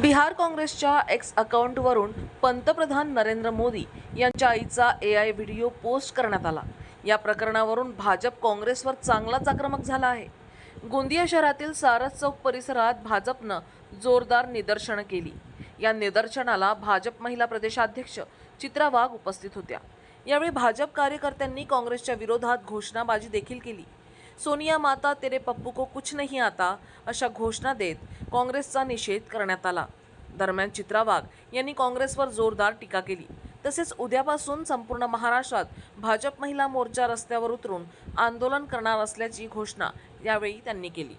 बिहार काँग्रेसच्या एक्स अकाउंटवरून पंतप्रधान नरेंद्र मोदी यांच्या आईचा ए आय व्हिडिओ पोस्ट करण्यात आला. या प्रकरणावरून भाजप काँग्रेसवर चांगलाच आक्रमक झाला आहे. गोंदिया शहरातील सारस चौक परिसरात भाजपनं जोरदार निदर्शनं केली. या निदर्शनाला भाजप महिला प्रदेशाध्यक्ष चित्रा वाघ उपस्थित होत्या. यावेळी भाजप कार्यकर्त्यांनी काँग्रेसच्या विरोधात घोषणाबाजी देखील केली. सोनिया माता तेरे पप्पू को कुछ नाही आता अशा घोषणा देत काँग्रेसचा निषेध करण्यात आला. दरम्यान चित्रा वाघ यांनी काँग्रेसवर जोरदार टीका केली. तसेच उद्यापासून संपूर्ण महाराष्ट्रात भाजप महिला मोर्चा रस्त्यावर उतरून आंदोलन करणार असल्याची घोषणा यावेळी त्यांनी केली.